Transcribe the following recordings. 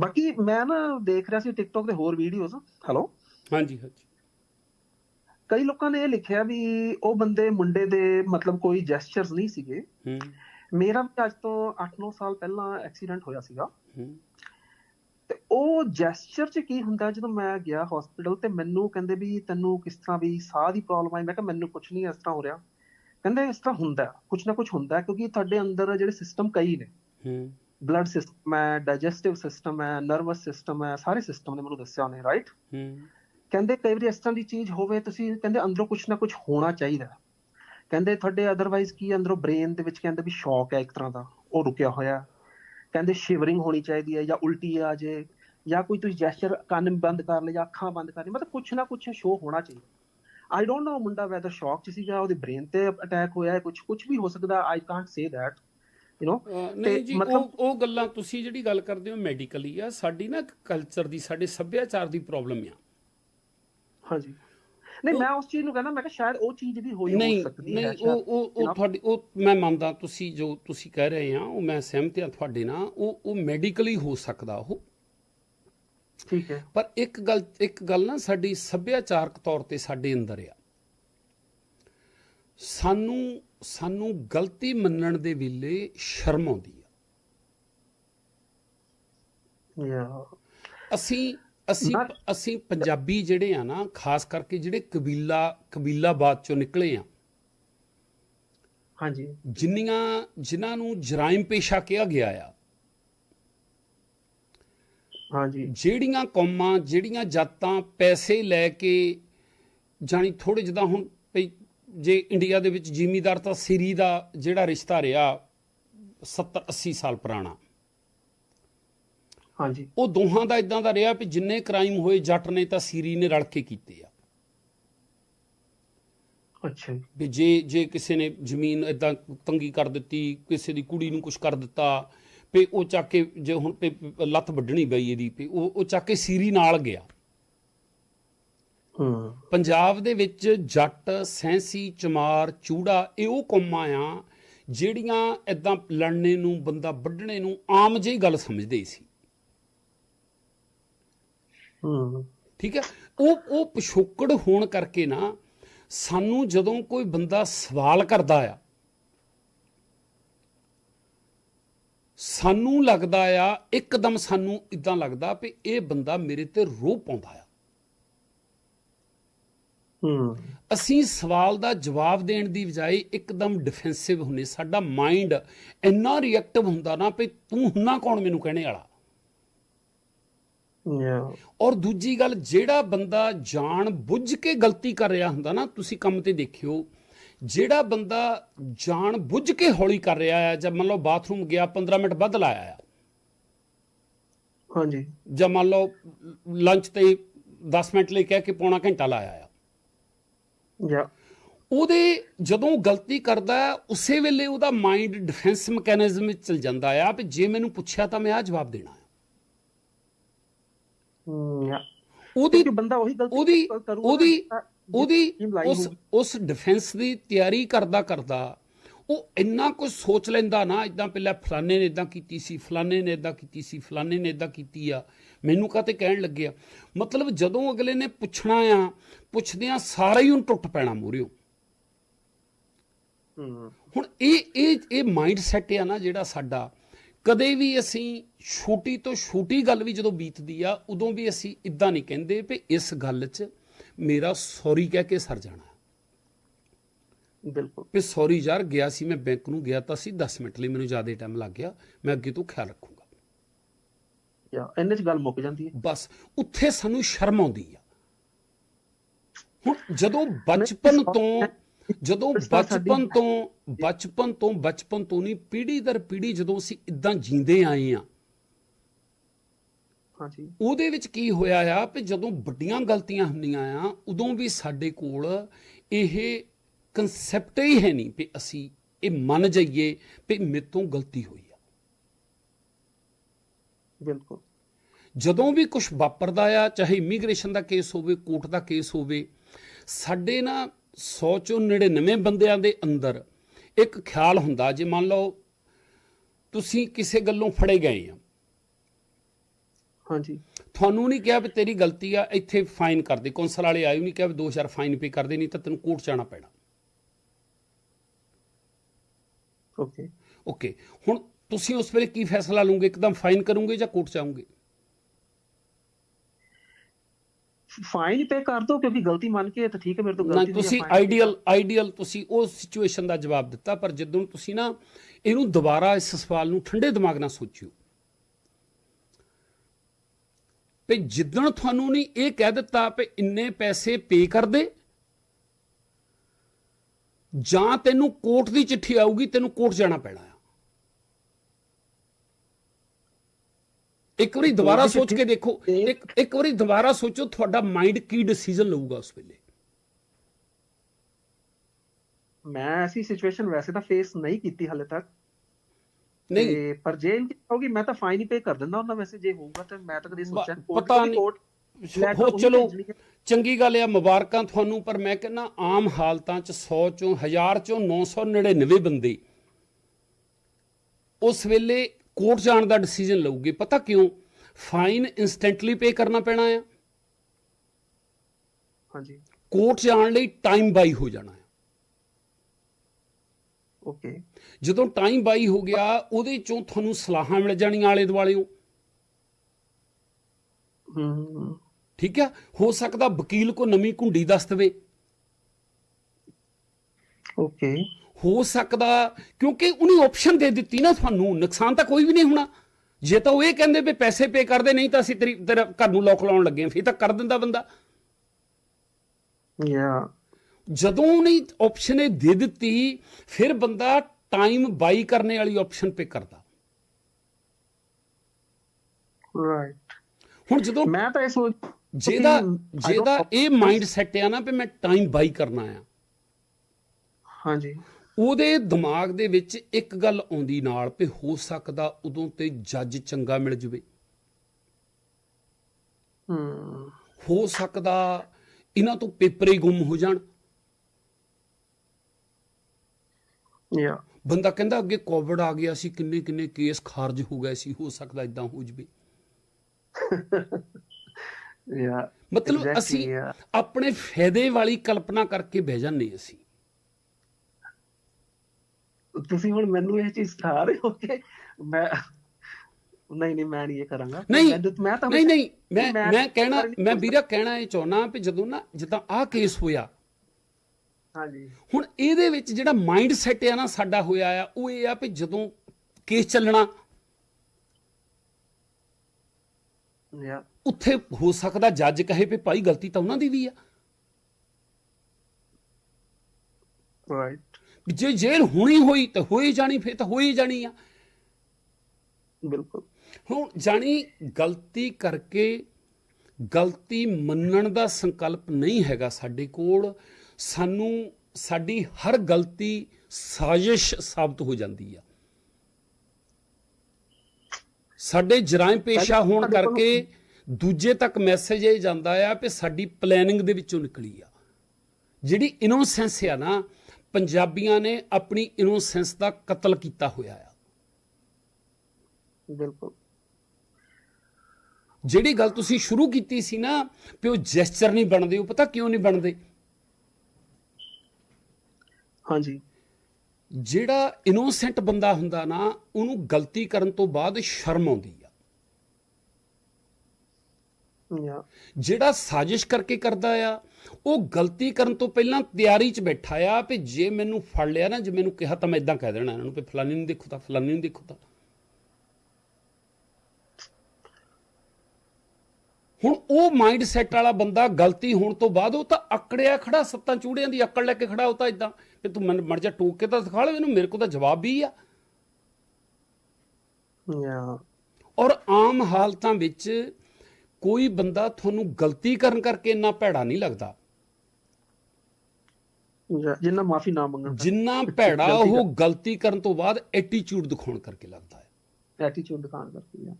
ਬਾਕੀ ਮੈਂ ਨਾ ਦੇਖ ਰਿਹਾ ਸੀ ਟਿਕਟੌਕ ਤੇ ਹੋਰ ਵੀਡੀਓਜ਼ ਹੈਲੋ ਹਾਂਜੀ ਹਾਂਜੀ। ਕਈ ਲੋਕਾਂ ਨੇ ਇਹ ਲਿਖਿਆ ਵੀ ਉਹ ਬੰਦੇ ਮੁੰਡੇ ਦੇ ਮਤਲਬ ਕੋਈ ਜੈਸਚਰਸ ਨਹੀਂ ਸੀਗੇ। ਹੂੰ। ਮੇਰਾ ਵੀ ਅੱਜ ਤੋਂ 8-9 ਸਾਲ ਪਹਿਲਾਂ ਐਕਸੀਡੈਂਟ ਹੋਇਆ ਸੀਗਾ। ਹੂੰ। ਤੇ ਉਹ ਜੈਸਚਰ ਚ ਕੀ ਹੁੰਦਾ ਜਦੋਂ ਮੈਂ ਗਿਆ ਹਸਪੀਟਲ ਤੇ ਮੈਨੂੰ ਕਹਿੰਦੇ ਵੀ ਤੈਨੂੰ ਕਿਸ ਤਰ੍ਹਾਂ ਵੀ ਸਾਹ ਦੀ ਪ੍ਰੋਬਲਮ ਆਈ। ਮੈਂ ਕਿਹਾ ਮੈਨੂੰ ਕੁਝ ਨਹੀਂ ਇਸ ਤਰ੍ਹਾਂ ਹੋ ਰਿਹਾ। ਕਹਿੰਦੇ ਇਸ ਤਰ੍ਹਾਂ ਹੁੰਦਾ ਕੁਝ ਨਾ ਕੁਝ ਹੁੰਦਾ ਕਿਉਂਕਿ ਤੁਹਾਡੇ ਅੰਦਰ ਜਿਹੜੇ ਸਿਸਟਮ ਕਈ ਨੇ। ਹੂੰ। ਬਲੱਡ ਸਿਸਟਮ ਹੈ ਡਾਈਜੈਸਟਿਵ ਸਿਸਟਮ ਹੈ ਨਰਵਸ ਸਿਸਟਮ ਹੈ ਸਾਰੇ ਸਿਸਟਮ ਨੇ ਮੈਨੂੰ ਦੱਸਿਆ ਉਹਨੇ ਰਾਈਟ ਕਹਿੰਦੇ ਕਈ ਵਾਰੀ ਇਸ ਤਰ੍ਹਾਂ ਦੀ ਚੀਜ਼ ਹੋਵੇ ਤੁਸੀਂ ਕਹਿੰਦੇ ਅੰਦਰੋਂ ਕੁਝ ਨਾ ਕੁਝ ਹੋਣਾ ਚਾਹੀਦਾ। ਕਹਿੰਦੇ ਤੁਹਾਡੇ ਅਦਰਵਾਈਜ਼ ਕੀ ਅੰਦਰੋਂ ਬ੍ਰੇਨ ਦੇ ਵਿੱਚ ਕਹਿੰਦੇ ਵੀ ਸ਼ੌਕ ਹੈ ਇੱਕ ਤਰ੍ਹਾਂ ਦਾ ਉਹ ਰੁਕਿਆ ਹੋਇਆ। ਕਹਿੰਦੇ ਸ਼ਿਵਰਿੰਗ ਹੋਣੀ ਚਾਹੀਦੀ ਹੈ ਜਾਂ ਉਲਟੀ ਆ ਜੇ ਜਾਂ ਕੋਈ ਤੁਸੀਂ ਜੈਸਚਰ ਕੰਨ ਬੰਦ ਕਰ ਲਏ ਜਾਂ ਅੱਖਾਂ ਬੰਦ ਕਰ ਲਏ ਮਤਲਬ ਕੁਝ ਨਾ ਕੁਝ ਸ਼ੋ ਹੋਣਾ ਚਾਹੀਦਾ ਆਈ ਡੋਨਟ ਨੋ ਮੁੰਡਾ ਵੈਦਰ ਸ਼ੌਕ ਚ ਸੀਗਾ ਉਹਦੇ ਬ੍ਰੇਨ ਤੇ ਅਟੈਕ ਹੋਇਆ ਹੈ ਕੁਝ ਕੁਝ ਵੀ ਹੋ ਸਕਦਾ I can't say that you know ਨਹੀਂ ਜੀ ਮਤਲਬ- ਉਹ ਉਹ ਗੱਲਾਂ ਤੁਸੀਂ ਜਿਹੜੀ ਗੱਲ ਕਰਦੇ ਹੋ ਮੈਡੀਕਲੀ ਆ ਸਾਡੀ ਨਾ ਕਲਚਰ ਦੀ ਸਾਡੇ ਸੱਭਿਆਚਾਰ ਦੀ ਪ੍ਰੋਬਲਮ ਆ। ਹਾਂਜੀ। ਨਹੀਂ ਮੈਂ ਉਸ ਚੀਜ਼ ਨੂੰ ਕਹਿੰਦਾ ਮੈਂ ਕਿਹਾ ਸ਼ਾਇਦ ਉਹ ਚੀਜ਼ ਵੀ ਹੋਈ ਹੋ ਨਹੀਂ ਸਕਦੀ ਨਹੀਂ ਹੈ ਉਹ ਉਹ ਉਹ know? ਤੁਹਾਡੀ ਉਹ ਮੈਂ ਮੰਨਦਾ ਤੁਸੀਂ ਜੋ ਤੁਸੀਂ ਕਹਿ ਰਹੇ ਆ ਉਹ ਮੈਂ ਸਹਿਮਤ ਹਾਂ ਤੁਹਾਡੇ ਨਾਲ ਉਹ ਉਹ ਮੈਡੀਕਲੀ ਹੋ ਸਕਦਾ ਉਹ। ਠੀਕ ਹੈ। ਪਰ ਇੱਕ ਗੱਲ ਇੱਕ ਗੱਲ ਨਾ ਸਾਡੀ ਸੱਭਿਆਚਾਰਕ ਤੌਰ ਤੇ ਸਾਡੇ ਅੰਦਰ ਆ। ਸਾਨੂੰ ਸਾਨੂੰ ਗਲਤੀ ਮੰਨਣ ਦੇ ਵੇਲੇ ਸ਼ਰਮ ਆਉਂਦੀ ਆ। ਯਾ। ਅਸੀਂ ਅਸੀਂ ਅਸੀਂ ਪੰਜਾਬੀ ਜਿਹੜੇ ਆ ਨਾ ਖਾਸ ਕਰਕੇ ਜਿਹੜੇ ਕਬੀਲਾ ਕਬੀਲਾਬਾਦ ਚੋਂ ਨਿਕਲੇ ਆ ਹਾਂਜੀ। ਜਿੰਨੀਆਂ ਜਿਨ੍ਹਾਂ ਨੂੰ ਜਰਾਇਮ ਪੇਸ਼ਾ ਕਿਹਾ ਗਿਆ ਆ ਹਾਂਜੀ। ਜਿਹੜੀਆਂ ਕੌਮਾਂ ਜਿਹੜੀਆਂ ਜਾਤਾਂ ਪੈਸੇ ਲੈ ਕੇ ਜਾਣੀ ਥੋੜੇ ਜਿਹਾ ਹੁਣ ਭਈ ਜੇ ਇੰਡੀਆ ਦੇ ਵਿੱਚ ਜ਼ਿਮੀਦਾਰ ਤਾਂ ਸਿਰੀ ਦਾ ਜਿਹੜਾ ਰਿਸ਼ਤਾ ਰਿਹਾ 70 80 ਸਾਲ ਪੁਰਾਣਾ। ਹਾਂਜੀ। ਉਹ ਦੋਹਾਂ ਦਾ ਇਦਾਂ ਦਾ ਰਿਹਾ ਵੀ ਜਿੰਨੇ ਕ੍ਰਾਈਮ ਹੋਏ ਜੱਟ ਨੇ ਤਾਂ ਸਿਰੀ ਨੇ ਰਲ ਕੇ ਕੀਤੇ ਆ। ਅੱਛਾ ਵੀ ਜੇ ਜੇ ਕਿਸੇ ਨੇ ਜ਼ਮੀਨ ਇਦਾਂ ਤੰਗੀ ਕਰ ਦਿੱਤੀ ਕਿਸੇ ਦੀ ਕੁੜੀ ਨੂੰ ਕੁਝ ਕਰ ਦਿੱਤਾ ਵੀ ਉਹ ਚੱਕ ਕੇ ਜੇ ਹੁਣ ਲੱਤ ਵੱਢਣੀ ਪਈ ਇਹਦੀ ਵੀ ਉਹ ਉਹ ਚੱਕ ਕੇ ਸੀਰੀ ਨਾਲ ਗਿਆ। ਪੰਜਾਬ ਦੇ ਵਿੱਚ ਜੱਟ ਸੈਂਸੀ ਚਮਾਰ ਚੂੜਾ ਇਹ ਉਹ ਕੌਮਾਂ ਆ ਜਿਹੜੀਆਂ ਇਦਾਂ ਲੜਨੇ ਨੂੰ ਬੰਦਾ ਵੱਢਣੇ ਨੂੰ ਆਮ ਜਿਹੀ ਗੱਲ ਸਮਝਦੇ ਸੀ। ਹੂੰ। ਠੀਕ ਹੈ? ਉਹ ਉਹ ਪਿਛੋਕੜ ਹੋਣ ਕਰਕੇ ਨਾ ਸਾਨੂੰ ਜਦੋਂ ਕੋਈ ਬੰਦਾ ਸਵਾਲ ਕਰਦਾ ਆ ਸਾਨੂੰ ਲੱਗਦਾ ਆ ਇੱਕਦਮ ਸਾਨੂੰ ਇਦਾਂ ਲੱਗਦਾ ਵੀ ਇਹ ਬੰਦਾ ਮੇਰੇ ਤੇ ਰੋਹ ਪਾਉਂਦਾ ਆ। ਹੂੰ। ਅਸੀਂ ਸਵਾਲ ਦਾ ਜਵਾਬ ਦੇਣ ਦੀ ਬਜਾਏ ਇੱਕਦਮ ਡਿਫੈਂਸਿਵ ਹੁੰਨੇ ਸਾਡਾ ਮਾਈਂਡ ਇੰਨਾ ਰਿਐਕਟਿਵ ਹੁੰਦਾ ਨਾ ਵੀ ਤੂੰ ਹੁੰਨਾ ਕੌਣ ਮੈਨੂੰ ਕਹਿਣੇ ਵਾਲਾ? ਔਰ ਦੂਜੀ ਗੱਲ ਜਿਹੜਾ ਬੰਦਾ ਜਾਣ ਬੁੱਝ ਕੇ ਗਲਤੀ ਕਰ ਰਿਹਾ ਹੁੰਦਾ ਨਾ ਤੁਸੀਂ ਕੰਮ ਤੇ ਦੇਖਿਓ ਜਿਹੜਾ ਬੰਦਾ ਜਾਣ ਬੁੱਝ ਕੇ ਹੌਲੀ ਕਰ ਰਿਹਾ ਹੈ ਜਾਂ ਮੰਨ ਲਓ ਬਾਥਰੂਮ ਗਿਆ 15 ਮਿੰਟ ਵੱਧ ਲਾਇਆ ਆ। ਹਾਂਜੀ। ਜਾਂ ਮੰਨ ਲਓ ਲੰਚ ਤੇ 10 ਮਿੰਟ ਲਈ ਕਹਿ ਕੇ ਪੌਣਾ ਘੰਟਾ ਲਾਇਆ ਆ। ਯਾ। ਉਹਦੇ ਜਦੋਂ ਗਲਤੀ ਕਰਦਾ ਉਸੇ ਵੇਲੇ ਉਹਦਾ ਮਾਈਂਡ ਡਿਫੈਂਸ ਮੈਕੈਨਿਜ਼ਮ ਵਿੱਚ ਚਲ ਜਾਂਦਾ ਆ ਵੀ ਜੇ ਮੈਨੂੰ ਪੁੱਛਿਆ ਤਾਂ ਮੈਂ ਆ ਜਵਾਬ ਦੇਣਾ ਹੈ ਉਹਦੀ ਬੰਦਾ ਉਹੀ ਗਲਤੀ ਉਹਦੀ ਉਹਦੀ ਉਸ। ਉਸ ਡਿਫੈਂਸ ਦੀ ਤਿਆਰੀ ਕਰਦਾ ਕਰਦਾ ਉਹ ਇੰਨਾ ਕੁਝ ਸੋਚ ਲੈਂਦਾ ਨਾ ਇਦਾਂ ਪਹਿਲਾਂ ਫਲਾਣੇ ਨੇ ਇਦਾਂ ਕੀਤੀ ਸੀ ਫਲਾਣੇ ਨੇ ਇਦਾਂ ਕੀਤੀ ਸੀ ਫਲਾਣੇ ਨੇ ਇਦਾਂ ਕੀਤੀ ਆ। ਮੈਨੂੰ ਕਾਤੇ ਕਹਿਣ ਲੱਗਿਆ ਮਤਲਬ ਜਦੋਂ ਅਗਲੇ ਨੇ ਪੁੱਛਣਾ ਆ ਪੁੱਛਦਿਆਂ ਸਾਰਾ ਹੀ ਉਹਨੂੰ ਟੁੱਟ ਪੈਣਾ ਮੂਹਰਿਓ ਹੂੰ। ਹੁਣ ਇਹ ਇਹ ਇਹ ਮਾਈਂਡ ਸੈਟ ਆ ਨਾ ਜਿਹੜਾ ਸਾਡਾ ਕਦੇ ਵੀ ਅਸੀਂ ਛੋਟੀ ਤੋਂ ਛੋਟੀ ਗੱਲ ਵੀ ਜਦੋਂ ਬੀਤਦੀ ਆ ਉਦੋਂ ਵੀ ਅਸੀਂ ਇਦਾਂ ਨਹੀਂ ਕਹਿੰਦੇ ਵੀ ਇਸ ਗੱਲ 'ਚ ਮੇਰਾ ਸੌਰੀ ਕਹਿ ਕੇ ਸਰ ਜਾਣਾ। ਬਿਲਕੁਲ। ਵੀ ਸੌਰੀ ਯਾਰ ਗਿਆ ਸੀ ਮੈਂ ਬੈਂਕ ਨੂੰ ਗਿਆ ਤਾਂ ਸੀ 10 ਮਿੰਟ ਲਈ ਮੈਨੂੰ ਜ਼ਿਆਦਾ ਟਾਈਮ ਲੱਗ ਗਿਆ ਮੈਂ ਅੱਗੇ ਤੋਂ ਖਿਆਲ ਰੱਖੂੰਗਾ। ਯਾ ਇੰਨੇ ਚ ਗੱਲ ਮੁੱਕ ਜਾਂਦੀ ਹੈ? ਬਸ ਉੱਥੇ ਸਾਨੂੰ ਸ਼ਰਮ ਆਉਂਦੀ ਆ। ਹੁਣ ਜਦੋਂ ਬਚਪਨ ਤੋਂ ਜਦੋਂ ਬਚਪਨ ਤੋਂ ਬਚਪਨ ਤੋਂ ਬਚਪਨ ਤੋਂ ਨਹੀਂ ਪੀੜ੍ਹੀ ਦਰ ਪੀੜ੍ਹੀ ਜਦੋਂ ਅਸੀਂ ਇਦਾਂ ਜੀਂਦੇ ਆਏ ਆ। ਹਾਂਜੀ। ਉਹਦੇ ਵਿੱਚ ਕੀ ਹੋਇਆ ਆ ਕਿ ਜਦੋਂ ਵੱਡੀਆਂ ਗਲਤੀਆਂ ਹੁੰਦੀਆਂ ਆ ਉਦੋਂ ਵੀ ਸਾਡੇ ਕੋਲ ਇਹ ਕਨਸੈਪਟ ਹੀ ਹੈ ਨਹੀਂ ਵੀ ਅਸੀਂ ਇਹ ਮੰਨ ਜਾਈਏ ਵੀ ਮੇਰੇ ਤੋਂ ਗਲਤੀ ਹੋਈ ਆ। ਬਿਲਕੁਲ। ਜਦੋਂ ਵੀ ਕੁਝ ਵਾਪਰਦਾ ਆ ਚਾਹੇ ਇਮੀਗ੍ਰੇਸ਼ਨ ਦਾ ਕੇਸ ਹੋਵੇ ਕੋਰਟ ਦਾ ਕੇਸ ਹੋਵੇ ਸਾਡੇ ਨਾ 100 ਚੋਂ 99 ਬੰਦਿਆਂ ਦੇ ਅੰਦਰ ਇੱਕ ਖਿਆਲ ਹੁੰਦਾ ਜੇ ਮੰਨ ਲਓ ਤੁਸੀਂ ਕਿਸੇ ਗੱਲੋਂ ਫੜੇ ਗਏ ਆ। ਹਾਂਜੀ। ਤੁਹਾਨੂੰ ਨਹੀਂ ਕਿਹਾ ਵੀ ਤੇਰੀ ਗਲਤੀ ਆ ਇੱਥੇ ਫਾਈਨ ਕਰ ਦੇ। ਕੌਂਸਲ ਵਾਲੇ ਆਏ ਨਹੀਂ ਕਿਹਾ ਵੀ 2000 ਫਾਈਨ ਪੇ ਕਰ ਦੇ ਨਹੀਂ ਤਾਂ ਤੈਨੂੰ ਕੋਰਟ ਜਾਣਾ ਪੈਣਾ। ਓਕੇ ਓਕੇ ਹੁਣ ਤੁਸੀਂ ਉਸ ਵੇਲੇ ਕੀ ਫੈਸਲਾ ਲਓਗੇ? ਇੱਕਦਮ ਫਾਈਨ ਕਰੋਗੇ ਜਾਂ ਕੋਰਟ ਜਾਓਗੇ ਫਾਈਨ ਪੇ ਕਰ ਦੋ ਕਿਉਂਕਿ ਗਲਤੀ ਮੰਨ ਕੇ ਤਾਂ ਠੀਕ ਹੈ ਮੇਰੇ ਤੋਂ ਗਲਤੀ ਨਹੀਂ ਤੁਸੀਂ ਆਈਡੀਅਲ ਆਈਡੀਅਲ ਤੁਸੀਂ ਉਸ ਸਿਚੁਏਸ਼ਨ ਦਾ ਜਵਾਬ ਦਿੱਤਾ ਪਰ ਜਦੋਂ ਤੁਸੀਂ ਨਾ ਇਹਨੂੰ ਦੁਬਾਰਾ ਇਸ ਸਵਾਲ ਨੂੰ ਠੰਡੇ ਦਿਮਾਗ ਨਾਲ ਸੋਚਿਓ। ਤੇ ਜਿੱਦਣ ਤੁਹਾਨੂੰ ਨਹੀਂ ਇਹ ਕਹਿ ਦਿੱਤਾ ਵੀ ਇੰਨੇ ਪੈਸੇ ਪੇ ਕਰ ਦੇ ਜਾਂ ਤੈਨੂੰ ਕੋਰਟ ਦੀ ਚਿੱਠੀ ਆਊਗੀ ਤੈਨੂੰ ਕੋਰਟ ਜਾਣਾ ਪੈਣਾ ਆ। ਇੱਕ ਵਾਰੀ ਦੁਬਾਰਾ ਸੋਚ ਕੇ ਦੇਖੋ ਇੱਕ ਇੱਕ ਵਾਰੀ ਦੁਬਾਰਾ ਸੋਚੋ ਤੁਹਾਡਾ ਮਾਈਂਡ ਕੀ ਡਿਸੀਜਨ ਲਊਗਾ ਉਸ ਵੇਲੇ। ਮੈਂ ਐਸੀ ਸਿਚੁਏਸ਼ਨ ਵੈਸੇ ਤਾਂ ਫੇਸ ਨਹੀਂ ਕੀਤੀ ਹਾਲੇ ਤੱਕ। ਨਹੀਂ। ਪਰ ਜੇ ਹੋਗੀ ਮੈਂ ਤਾਂ ਫਾਈਨ ਹੀ ਪੇ ਕਰ ਦਿੰਦਾ ਉਹਨਾਂ ਵੈਸੇ। ਜੇ ਹੋਊਗਾ ਤਾਂ ਮੈਂ ਤਾਂ ਕਦੇ ਸੋਚਿਆ ਪਤਾ ਨਹੀਂ। ਹੋ ਚਲੋ। ਚੰਗੀ ਗੱਲ ਆ ਮੁਬਾਰਕਾਂ ਤੁਹਾਨੂੰ ਪਰ ਮੈਂ ਕਹਿੰਦਾ ਆਮ ਹਾਲਤਾਂ ਚ 100 ਚੋਂ 1000 ਚੋਂ 999 ਬੰਦੇ ਉਸ ਵੇਲੇ ਕੋਰਟ ਜਾਣ ਦਾ ਡਿਸੀਜਨ ਲਊਗੇ। ਪਤਾ ਕਿਉਂ? ਫਾਈਨ ਇਨਸਟੈਂਟਲੀ ਪੇ ਕਰਨਾ ਪੈਣਾ ਆ। ਹਾਂਜੀ। ਕੋਰਟ ਜਾਣ ਲਈ ਟਾਈਮ ਬਾਈ ਹੋ ਜਾਣਾ ਹੈ ਓਕੇ। ਜਦੋਂ ਟਾਈਮ ਬਾਈ ਹੋ ਗਿਆ ਉਹਦੇ ਚੋਂ ਤੁਹਾਨੂੰ ਸਲਾਹਾਂ ਮਿਲ ਜਾਣੀਆਂ ਆਲੇ ਦੁਆਲਿਓਂ ਹੂੰ। ਠੀਕ ਹੈ ਹੋ ਸਕਦਾ ਵਕੀਲ ਕੋ ਨਵੀਂ ਕੁੰਡੀ ਦੱਸ ਦੇਵੇ। ਓਕੇ। ਹੋ ਸਕਦਾ ਕਿਉਂਕਿ ਉਹਨੇ ਆਪਸ਼ਨ ਦੇ ਦਿੱਤੀ ਨਾ ਤੁਹਾਨੂੰ ਨੁਕਸਾਨ ਤਾਂ ਕੋਈ ਵੀ ਨਹੀਂ ਹੋਣਾ। ਜੇ ਤਾਂ ਉਹ ਇਹ ਕਹਿੰਦੇ ਵੀ ਪੈਸੇ ਪੇ ਕਰਦੇ ਨਹੀਂ ਤਾਂ ਅਸੀਂ ਤੇਰੀ ਤੇਰਾ ਘਰ ਨੂੰ ਲੋਕ ਲਾਉਣ ਲੱਗੇ ਫਿਰ ਤਾਂ ਕਰ ਦਿੰਦਾ ਬੰਦਾ। ਯਾ। ਜਦੋਂ ਉਹਨੇ ਆਪਸ਼ਨ ਇਹ ਦੇ ਦਿੱਤੀ ਫਿਰ ਬੰਦਾ ਟਾਈਮ ਬਾਈ ਕਰਨੇ ਵਾਲੀ ਆਪਸ਼ਨ ਪੇ ਕਰਦਾ। ਰਾਈਟ ਹੁਣ ਜਦੋਂ ਮੈਂ ਤਾਂ ਇਹ ਸੋਚ ਜਿਹਦਾ ਜਿਹਦਾ ਇਹ ਮਾਈਂਡ ਸੈਟ ਆ ਨਾ ਵੀ ਮੈਂ ਟਾਈਮ ਬਾਈ ਕਰਨਾ ਆ। ਹਾਂਜੀ। ਉਹਦੇ ਦਿਮਾਗ ਦੇ ਵਿੱਚ ਇੱਕ ਗੱਲ ਆਉਂਦੀ ਨਾਲ ਵੀ ਹੋ ਸਕਦਾ ਉਦੋਂ ਤੇ ਜੱਜ ਚੰਗਾ ਮਿਲ ਜਵੇ। ਹੂੰ। ਹੋ ਸਕਦਾ ਇਹਨਾਂ ਤੋਂ ਪੇਪਰ ਹੀ ਗੁੰਮ ਹੋ ਜਾਣ। ਯਾ ਬੰਦਾ ਕਹਿੰਦਾ ਅੱਗੇ ਕੋਵਿਡ ਆ ਗਿਆ ਸੀ ਕਿੰਨੇ ਕਿੰਨੇ ਕੇਸ ਖਾਰਜ ਹੋ ਗਏ ਸੀ ਹੋ ਸਕਦਾ ਇਦਾਂ ਹੋ ਜਵੇ। ਯਾ ਮਤਲਬ ਅਸੀਂ. ਆਪਣੇ ਫਾਇਦੇ ਵਾਲੀ ਕਲਪਨਾ ਕਰਕੇ ਬਹਿ ਜਾਂਦੇ ਅਸੀਂ। ਤੁਸੀਂ ਹੁਣ ਮੈਨੂੰ ਇਹ ਚੀਜ਼ ਸਿਖਾ ਰਹੇ ਹੋ ਕਿ ਮੈਂ ਨਹੀਂ ਨਹੀਂ ਮੈਂ ਨਹੀਂ ਇਹ ਕਰਾਂਗਾ। ਨਹੀਂ ਮੈਂ- ਤਾਂ ਨਹੀਂ ਨਹੀਂ ਮੈਂ ਮੈਂ- ਕਹਿਣਾ ਮੈਂ ਵੀਰਾ ਕਹਿਣਾ ਇਹ ਚਾਹੁੰਦਾ ਵੀ ਜਦੋਂ ਨਾ ਜਿੱਦਾਂ ਆਹ ਕੇਸ ਹੋਇਆ। ਹਾਂਜੀ। ਹੁਣ ਇਹਦੇ ਵਿੱਚ ਜਿਹੜਾ ਮਾਈਂਡ ਸੈਟ ਆ ਨਾ ਸਾਡਾ ਹੋਇਆ ਆ ਉਹ ਇਹ ਆ ਵੀ ਜਦੋਂ ਕੇਸ ਚੱਲਣਾ। ਯਾ ਉੱਥੇ ਹੋ ਸਕਦਾ ਜੱਜ ਕਹੇ ਵੀ ਭਾਈ ਗਲਤੀ ਤਾਂ ਉਹਨਾਂ ਦੀ ਵੀ ਆ। ਰਾਈਟ ਜੇ ਜੇਲ੍ਹ ਹੋਣੀ ਹੋਈ ਤਾਂ ਹੋਈ ਜਾਣੀ ਫਿਰ ਤਾਂ ਹੋਈ ਜਾਣੀ ਆ। ਬਿਲਕੁਲ। ਹੁਣ ਜਾਣੀ ਗਲਤੀ ਕਰਕੇ ਗਲਤੀ ਮੰਨਣ ਦਾ ਸੰਕਲਪ ਨਹੀਂ ਹੈਗਾ ਸਾਡੇ ਕੋਲ ਸਾਨੂੰ ਸਾਡੀ ਹਰ ਗਲਤੀ ਸਾਜ਼ਿਸ਼ ਸਾਬਤ ਹੋ ਜਾਂਦੀ ਆ। ਸਾਡੇ ਜਰਾਇਮ ਪੇਸ਼ਾ ਹੋਣ ਕਰਕੇ ਦੂਜੇ ਤੱਕ ਮੈਸੇਜ ਇਹ ਜਾਂਦਾ ਆ ਕਿ ਸਾਡੀ ਪਲੈਨਿੰਗ ਦੇ ਵਿੱਚੋਂ ਨਿਕਲੀ ਆ। ਜਿਹੜੀ ਇਨੋਸੈਂਸ ਆ ਨਾ ਪੰਜਾਬੀਆਂ ਨੇ ਆਪਣੀ ਇਨੋਸੈਂਸ ਦਾ ਕਤਲ ਕੀਤਾ ਹੋਇਆ ਆ। ਬਿਲਕੁਲ। ਜਿਹੜੀ ਗੱਲ ਤੁਸੀਂ ਸ਼ੁਰੂ ਕੀਤੀ ਸੀ ਨਾ ਵੀ ਉਹ ਜੈਸਚਰ ਨਹੀਂ ਬਣਦੇ ਉਹ ਪਤਾ ਕਿਉਂ ਨਹੀਂ ਬਣਦੇ? ਹਾਂਜੀ। ਜਿਹੜਾ ਇਨੋਸੈਂਟ ਬੰਦਾ ਹੁੰਦਾ ਨਾ ਉਹਨੂੰ ਗਲਤੀ ਕਰਨ ਤੋਂ ਬਾਅਦ ਸ਼ਰਮ ਆਉਂਦੀ। ਜਿਹੜਾ ਸਾਜ਼ਿਸ਼ ਕਰਕੇ ਕਰਦਾ ਆ ਉਹ ਗਲਤੀ ਕਰਨ ਤੋਂ ਪਹਿਲਾਂ ਤਿਆਰੀ 'ਚ ਬੈਠਾ ਆ ਵੀ ਜੇ ਮੈਨੂੰ ਫੜ ਲਿਆ ਨਾ ਜੇ ਮੈਨੂੰ ਕਿਹਾ ਤਾਂ ਮੈਂ ਇਦਾਂ ਕਹਿ ਦੇਣਾ ਇਹਨਾਂ ਨੂੰ ਵੀ ਫਲਾਨੀ ਨੂੰ ਦੇਖੋ ਤਾਂ ਫਲਾਨੀ ਨੂੰ ਦੇਖੋ ਤਾਂ। ਹੁਣ ਉਹ ਮਾਈਂਡ ਸੈਟ ਵਾਲਾ ਬੰਦਾ ਗਲਤੀ ਹੋਣ ਤੋਂ ਬਾਅਦ ਉਹ ਤਾਂ ਅਕੜਿਆ ਖੜਾ ਸੱਤਾਂ ਚੂੜਿਆਂ ਦੀ ਅਕੜ ਲੈ ਕੇ ਖੜਾ ਉਹ ਤਾਂ ਇਦਾਂ ਕਿ ਤੂੰ ਮਨ ਮਰ ਜਾ ਟੋਕ ਕੇ ਤਾਂ ਦਿਖਾ ਲੈ ਇਹਨੂੰ ਮੇਰੇ ਕੋਲ ਤਾਂ ਜਵਾਬ ਵੀ ਆ। ਯਾ। ਔਰ ਆਮ ਹਾਲਤਾਂ ਵਿੱਚ ਕੋਈ ਬੰਦਾ ਤੁਹਾਨੂੰ ਗਲਤੀ ਕਰਨ ਕਰਕੇ ਇੰਨਾ ਭੈੜਾ ਨਹੀਂ ਲੱਗਦਾ। ਜਿੰਨਾ ਮਾਫੀ ਨਾ ਮੰਗਣ ਜਿੰਨਾ ਭੈੜਾ ਉਹ ਗਲਤੀ ਕਰਨ ਤੋਂ ਬਾਅਦ ਐਟੀਟਿਊਡ ਦਿਖਾਉਣ ਕਰਕੇ ਲੱਗਦਾ ਹੈ। ਐਟੀਟਿਊਡ ਦਿਖਾਣ ਕਰਦੀ ਆ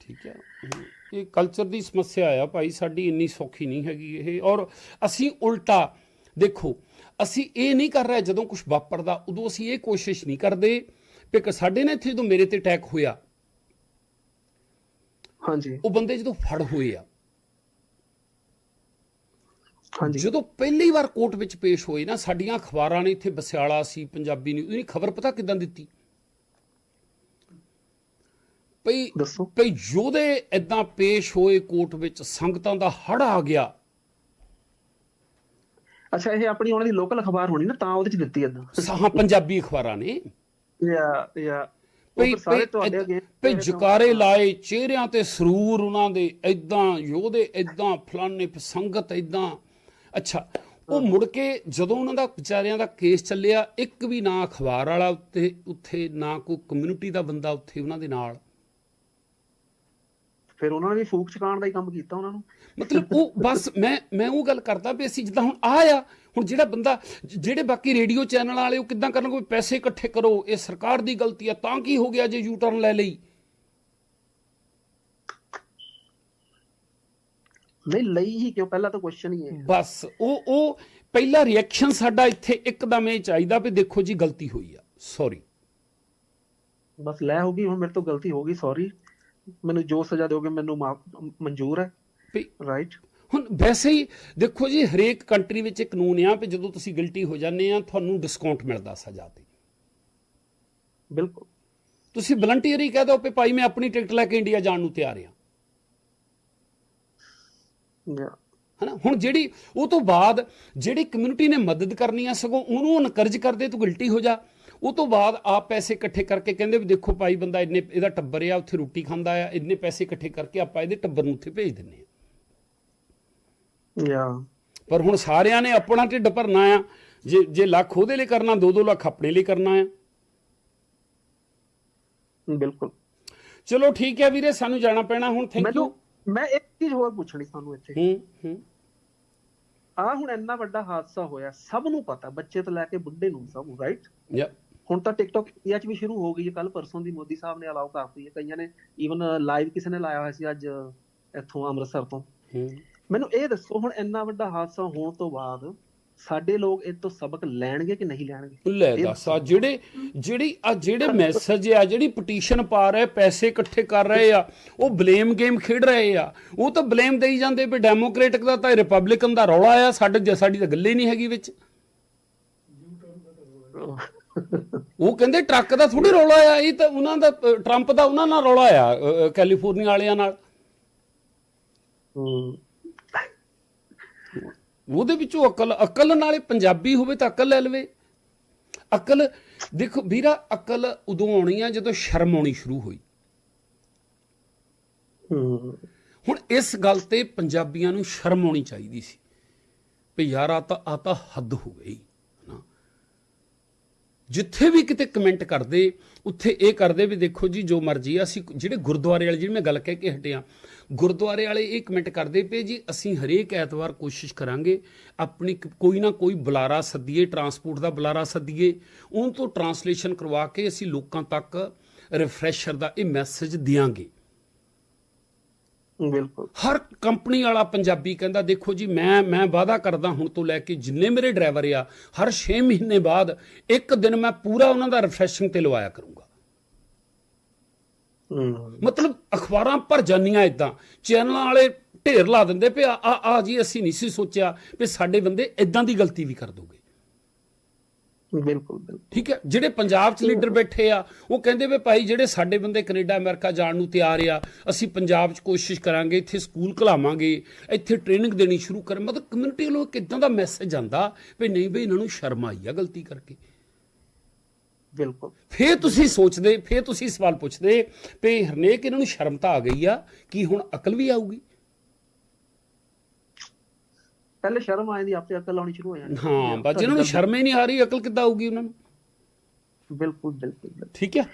ਠੀਕ ਹੈ। ਇਹ ਕਲਚਰ ਦੀ ਸਮੱਸਿਆ ਆ ਭਾਈ ਸਾਡੀ ਇੰਨੀ ਸੌਖੀ ਨਹੀਂ ਹੈਗੀ ਇਹ। ਔਰ ਅਸੀਂ ਉਲਟਾ ਦੇਖੋ ਅਸੀਂ ਇਹ ਨਹੀਂ ਕਰ ਰਹੇ ਜਦੋਂ ਕੁਝ ਵਾਪਰਦਾ ਉਦੋਂ ਅਸੀਂ ਇਹ ਕੋਸ਼ਿਸ਼ ਨਹੀਂ ਕਰਦੇ ਇੱਕ ਸਾਡੇ ਨੇ ਇੱਥੇ ਜਦੋਂ ਮੇਰੇ ਤੇ ਅਟੈਕ ਹੋਇਆ ਹਾਂਜੀ। ਉਹ ਬੰਦੇ ਜਦੋਂ ਫੜ ਹੋਏ ਆ ਹਾਂਜੀ। ਜਦੋਂ ਪਹਿਲੀ ਵਾਰ ਕੋਰਟ ਵਿੱਚ ਪੇਸ਼ ਹੋਏ ਨਾ ਸਾਡੀਆਂ ਅਖਬਾਰਾਂ ਨੇ ਇੱਥੇ ਬਸਿਆਲਾ ਸੀ ਪੰਜਾਬੀ ਨਿਊਜ਼ ਉਹਦੀ ਖਬਰ ਪਤਾ ਕਿਦਾਂ ਦਿੱਤੀ? ਭਈ ਦੱਸੋ। ਭਈ ਯੋਧੇ ਇਦਾਂ ਪੇਸ਼ ਹੋਏ ਕੋਰਟ ਵਿੱਚ ਸੰਗਤਾਂ ਦਾ ਹੜ ਆ ਗਿਆ। ਅੱਛਾ ਇਹ ਆਪਣੀ ਉਹਨਾਂ ਦੀ ਲੋਕਲ ਅਖਬਾਰ ਹੋਣੀ ਨਾ ਤਾਂ ਉਹਦੇ ਚ ਦਿੱਤੀ ਏਦਾਂ। ਸਾਹਾਂ ਪੰਜਾਬੀ ਅਖਬਾਰਾਂ ਨੇ। ਯਾ ਯਾ ਭਈ ਸਾਰੇ ਤੁਹਾਡੇ ਅੱਗੇ ਭਈ ਜਕਾਰੇ ਲਾਏ ਚਿਹਰਿਆਂ ਤੇ ਸਰੂਰ ਉਹਨਾਂ ਦੇ ਇਦਾਂ ਯੋਧੇ ਇਦਾਂ ਫਲਾਣੇ ਸੰਗਤ ਇਦਾਂ। ਅੱਛਾ ਉਹ ਮੁੜ ਕੇ ਜਦੋਂ ਉਹਨਾਂ ਦਾ ਵਿਚਾਰਿਆਂ ਦਾ ਕੇਸ ਚੱਲਿਆ ਇੱਕ ਵੀ ਨਾ ਅਖਬਾਰ ਵਾਲਾ ਉੱਤੇ ਉੱਥੇ ਨਾ ਕੋਈ ਕਮਿਊਨਿਟੀ ਦਾ ਬੰਦਾ ਉੱਥੇ ਉਹਨਾਂ ਦੇ ਨਾਲ। ਫਿਰ ਉਹਨਾਂ ਨੇ ਵੀ ਫੂਕ ਚਕਾਉਣ ਦਾ ਹੀ ਕੰਮ ਕੀਤਾ ਉਹਨਾਂ ਨੂੰ। ਮਤਲਬ ਉਹ ਬਸ ਮੈਂ ਮੈਂ ਉਹ ਗੱਲ ਕਰਦਾ ਵੀ ਅਸੀਂ ਜਿੱਦਾਂ ਹੁਣ ਆ ਆ ਹੁਣ ਜਿਹੜਾ ਬੰਦਾ ਜਿਹੜੇ ਬਾਕੀ ਰੇਡੀਓ ਚੈਨਲ ਵਾਲੇ ਉਹ ਕਿੱਦਾਂ ਕਰਨਗੇ ਵੀ ਪੈਸੇ ਇਕੱਠੇ ਕਰੋ ਇਹ ਸਰਕਾਰ ਦੀ ਗਲਤੀ ਆ ਤਾਂ ਕੀ ਹੋ ਗਿਆ ਜੇ ਯੂ ਟਰਨ ਲੈ ਲਈ? ਨਹੀਂ ਲਈ ਹੀ ਕਿਉਂ? ਪਹਿਲਾਂ ਤਾਂ ਕੁਐਸਚਨ ਹੀ ਹੈ ਬਸ ਉਹ ਉਹ ਪਹਿਲਾ ਰਿਐਕਸ਼ਨ ਸਾਡਾ ਇੱਥੇ ਇੱਕਦਮ ਇਹ ਚਾਹੀਦਾ ਵੀ ਦੇਖੋ ਜੀ ਗਲਤੀ ਹੋਈ ਆ ਸੌਰੀ ਬਸ ਲੈ ਹੋ ਗਈ ਹੁਣ ਮੇਰੇ ਤੋਂ ਗਲਤੀ ਹੋ ਗਈ ਸੌਰੀ ਮੈਨੂੰ ਜੋ ਸਜ਼ਾ ਦਿਓਗੇ ਮੈਨੂੰ ਮਨਜ਼ੂਰ ਹੈ। ਰਾਈਟ ਹੁਣ ਵੈਸੇ ਹੀ ਦੇਖੋ ਜੀ ਹਰੇਕ ਕੰਟਰੀ ਵਿੱਚ ਇੱਕ ਕਾਨੂੰਨ ਆ ਵੀ ਜਦੋਂ ਤੁਸੀਂ ਗਿਲਟੀ ਹੋ ਜਾਂਦੇ ਆ ਤੁਹਾਨੂੰ ਡਿਸਕਾਊਂਟ ਮਿਲਦਾ ਸਜ਼ਾ ਤੇ। ਬਿਲਕੁਲ। ਤੁਸੀਂ ਵਲੰਟੀਅਰ ਹੀ ਕਹਿ ਦਿਓ ਵੀ ਭਾਈ ਮੈਂ ਆਪਣੀ ਟਿਕਟ ਲੈ ਕੇ ਇੰਡੀਆ ਜਾਣ ਨੂੰ ਤਿਆਰ ਆ। ਹਨਾ? ਹੁਣ ਜਿਹੜੀ ਉਹ ਤੋਂ ਬਾਅਦ ਜਿਹੜੀ ਕਮਿਊਨਿਟੀ ਨੇ ਮਦਦ ਕਰਨੀ ਆ ਸਗੋਂ ਉਹਨੂੰ ਇਨਕਰਜ ਕਰਦੇ ਤੂੰ ਗਿਲਟੀ ਹੋ ਜਾ। ਉਹ ਤੋਂ ਬਾਅਦ ਆਪ ਪੈਸੇ ਇਕੱਠੇ ਕਰਕੇ ਕਹਿੰਦੇ ਵੀ ਦੇਖੋ ਭਾਈ ਬੰਦਾ ਇੰਨੇ ਇਹਦਾ ਟੱਬਰ ਆ ਉੱਥੇ ਰੋਟੀ ਖਾਂਦਾ ਆ ਇੰਨੇ ਪੈਸੇ ਇਕੱਠੇ ਕਰਕੇ ਆਪਾਂ ਇਹਦੇ ਟੱਬਰ ਨੂੰ ਉੱਥੇ ਭੇਜ ਦਿੰਨੇ ਆ। ਯਾ। ਪਰ ਹੁਣ ਸਾਰਿਆਂ ਨੇ ਆਪਣਾ ਢਿੱਡ ਭਰਨਾ ਆ ਜੇ ਜੇ ਲੱਖ ਉਹਦੇ ਲਈ ਕਰਨਾ 2-2 ਲੱਖ ਆਪਣੇ ਲਈ ਕਰਨਾ ਆ। ਬਿਲਕੁਲ। ਚਲੋ ਠੀਕ ਹੈ ਵੀਰੇ ਸਾਨੂੰ ਜਾਣਾ ਪੈਣਾ ਹੁਣ ਥੈਂਕ ਯੂ ਮੈਂ ਇੱਕ ਚੀਜ਼ ਹੋਰ ਪੁੱਛਣੀ ਤੁਹਾਨੂੰ ਇੱਥੇ। ਹੂੰ ਹੂੰ। ਆ ਹੁਣ ਇੰਨਾ ਵੱਡਾ ਹਾਦਸਾ ਹੋਇਆ ਸਭ ਨੂੰ ਪਤਾ ਬੱਚੇ ਤੋਂ ਲੈ ਕੇ ਬੁੱਢੇ ਨੂੰ ਸਭ ਰਾਈਟ ਯਾ। ਹੁਣ ਤਾਂ ਟਿਕਟੌਕ ਇੰਡੀਆ 'ਚ ਵੀ ਸ਼ੁਰੂ ਹੋ ਗਈ ਹੈ ਕੱਲ ਪਰਸੋਂ ਦੀ ਮੋਦੀ ਸਾਹਿਬ ਨੇ ਅਲਾਉ ਕਰਤੀ ਹੈ। ਕਈਆਂ ਨੇ ਈਵਨ ਲਾਈਵ ਕਿਸੇ ਨੇ ਲਾਇਆ ਹੋਇਆ ਸੀ ਅੱਜ ਇੱਥੋਂ ਅੰਮ੍ਰਿਤਸਰ ਤੋਂ। ਮੈਨੂੰ ਇਹ ਦੱਸੋ ਹੁਣ ਇੰਨਾ ਵੱਡਾ ਹਾਦਸਾ ਹੋਣ ਤੋਂ ਬਾਅਦ ਸਾਡੇ ਲੋਕ ਇਹ ਤੋਂ ਸਬਕ ਲੈਣਗੇ ਕਿ ਨਹੀਂ ਲੈਣਗੇ? ਲੈ ਇਹ ਦੱਸ ਆ ਜਿਹੜੇ ਜਿਹੜੀ ਆ ਜਿਹੜੇ ਮੈਸੇਜ ਆ ਜਿਹੜੀ ਪਟੀਸ਼ਨ ਪਾ ਰਹੇ ਪੈਸੇ ਇਕੱਠੇ ਕਰ ਰਹੇ ਆ ਉਹ ਬਲੇਮ ਗੇਮ ਖੇਡ ਰਹੇ ਆ। ਉਹ ਤਾਂ ਬਲੇਮ ਦੇਈ ਜਾਂਦੇ ਵੀ ਡੈਮੋਕ੍ਰੈਟਿਕ ਦਾ ਤਾਂ ਰਿਪਬਲਿਕਨ ਦਾ ਰੌਲਾ ਆ ਸਾਡੇ ਜ- ਸਾਡੀ ਤਾਂ ਗੱਲੇ ਨਹੀਂ ਹੈਗੀ ਵਿੱਚ। ਉਹ ਕਹਿੰਦੇ ਟਰੱਕ ਦਾ ਥੋੜੀ ਰੌਲਾ ਆ ਇਹ ਤਾਂ ਉਹਨਾਂ ਦਾ ਟਰੰਪ ਦਾ ਉਹਨਾਂ ਨਾਲ ਰੌਲਾ ਆ ਕੈਲੀਫੋਰਨੀਆ ਵਾਲਿਆਂ ਨਾਲ। ਉਹਦੇ ਵਿੱਚੋਂ ਅਕਲ ਅਕਲ ਨਾਲੇ ਪੰਜਾਬੀ ਹੋਵੇ ਤਾਂ ਅਕਲ ਲੈ ਲਵੇ। ਅਕਲ ਦੇਖੋ ਵੀਰਾ ਅਕਲ ਉਦੋਂ ਆਉਣੀ ਆ ਜਦੋਂ ਸ਼ਰਮ ਆਉਣੀ ਸ਼ੁਰੂ ਹੋਈ। ਹੁਣ ਇਸ ਗੱਲ ਤੇ ਪੰਜਾਬੀਆਂ ਨੂੰ ਸ਼ਰਮ ਆਉਣੀ ਚਾਹੀਦੀ ਸੀ। ਵੀ ਯਾਰ ਆ ਤਾਂ ਆ ਤਾਂ ਹੱਦ ਹੋ ਗਈ। ਜਿੱਥੇ ਵੀ ਕਿਤੇ ਕਮੈਂਟ ਕਰਦੇ, ਉੱਥੇ ਇਹ ਕਰਦੇ ਵੀ ਦੇਖੋ ਜੀ, ਜੋ ਮਰਜ਼ੀ ਆ, ਅਸੀਂ ਜਿਹੜੇ ਗੁਰਦੁਆਰੇ ਵਾਲੇ ਜਿਹੜੀ ਮੈਂ ਗੱਲ ਕਹਿ ਕੇ ਹਟਿਆ, ਗੁਰਦੁਆਰੇ ਵਾਲੇ ਇਹ ਕਮੈਂਟ ਕਰਦੇ ਪਏ ਜੀ, ਅਸੀਂ ਹਰੇਕ ਐਤਵਾਰ ਕੋਸ਼ਿਸ਼ ਕਰਾਂਗੇ ਆਪਣੀ ਕੋਈ ਨਾ ਕੋਈ ਬੁਲਾਰਾ ਸੱਦੀਏ, ਟਰਾਂਸਪੋਰਟ ਦਾ ਬੁਲਾਰਾ ਸੱਦੀਏ, ਉਹਨਾਂ ਤੋਂ ਟਰਾਂਸਲੇਸ਼ਨ ਕਰਵਾ ਕੇ ਅਸੀਂ ਲੋਕਾਂ ਤੱਕ ਰਿਫਰੈਸ਼ਰ ਦਾ ਇਹ ਮੈਸੇਜ ਦਿਆਂਗੇ। ਬਿਲਕੁਲ। ਹਰ ਕੰਪਨੀ ਵਾਲਾ ਪੰਜਾਬੀ ਕਹਿੰਦਾ ਦੇਖੋ ਜੀ ਮੈਂ ਮੈਂ ਵਾਅਦਾ ਕਰਦਾ ਹੁਣ ਤੋਂ ਲੈ ਕੇ ਜਿੰਨੇ ਮੇਰੇ ਡਰਾਈਵਰ ਆ ਹਰ 6 ਮਹੀਨੇ ਬਾਅਦ ਇੱਕ ਦਿਨ ਮੈਂ ਪੂਰਾ ਉਹਨਾਂ ਦਾ ਰਿਫਰੈਸ਼ਿੰਗ ਤੇ ਲਵਾਇਆ ਕਰੂੰਗਾ। ਮਤਲਬ ਅਖਬਾਰਾਂ ਭਰ ਜਾਂਦੀਆਂ ਇਦਾਂ ਚੈਨਲਾਂ ਵਾਲੇ ਢੇਰ ਲਾ ਦਿੰਦੇ ਪਏ ਆ ਆ ਆ ਜੀ ਅਸੀਂ ਨਹੀਂ ਸੀ ਸੋਚਿਆ ਵੀ ਸਾਡੇ ਬੰਦੇ ਇਦਾਂ ਦੀ ਗਲਤੀ ਵੀ ਕਰ ਦੋਗੇ। ਬਿਲਕੁਲ ਬਿਲਕੁਲ। ਠੀਕ ਹੈ ਜਿਹੜੇ ਪੰਜਾਬ 'ਚ ਲੀਡਰ ਬੈਠੇ ਆ ਉਹ ਕਹਿੰਦੇ ਵੀ ਭਾਈ ਜਿਹੜੇ ਸਾਡੇ ਬੰਦੇ ਕੈਨੇਡਾ ਅਮਰੀਕਾ ਜਾਣ ਨੂੰ ਤਿਆਰ ਆ ਅਸੀਂ ਪੰਜਾਬ 'ਚ ਕੋਸ਼ਿਸ਼ ਕਰਾਂਗੇ ਇੱਥੇ ਸਕੂਲ ਖਲਾਵਾਂਗੇ ਇੱਥੇ ਟ੍ਰੇਨਿੰਗ ਦੇਣੀ ਸ਼ੁਰੂ ਕਰ ਮਤਲਬ ਕਮਿਊਨਿਟੀ ਵੱਲੋਂ ਕਿਦਾਂ ਦਾ ਮੈਸੇਜ ਆਂਦਾ ਵੀ ਨਹੀਂ ਬਈ ਇਹਨਾਂ ਨੂੰ ਸ਼ਰਮ ਆਈ ਆ ਗਲਤੀ ਕਰਕੇ। ਬਿਲਕੁਲ। ਫੇਰ ਤੁਸੀਂ ਸੋਚਦੇ ਫੇਰ ਤੁਸੀਂ ਸਵਾਲ ਪੁੱਛਦੇ ਵੀ ਹਰਨੇਕ ਇਹਨਾਂ ਨੂੰ ਸ਼ਰਮ ਤਾਂ ਆ ਗਈ ਆ ਕੀ ਹੁਣ ਅਕਲ ਵੀ ਆਊਗੀ? ਪਹਿਲੇ ਸ਼ਰਮ ਆਏ ਦੀ ਆਪੇ ਅਕਲ ਆਉਣੀ ਸ਼ੁਰੂ ਹੋ ਜਾਣੀ ਹਾਂ ਬਸ ਜਿਹਨਾਂ ਨੂੰ ਸ਼ਰਮ ਹੀ ਨਹੀਂ ਆ ਰਹੀ ਅਕਲ ਕਿੱਦਾਂ ਆਊਗੀ ਉਹਨਾਂ ਨੂੰ? ਬਿਲਕੁਲ ਬਿਲਕੁਲ। ਠੀਕ ਹੈ।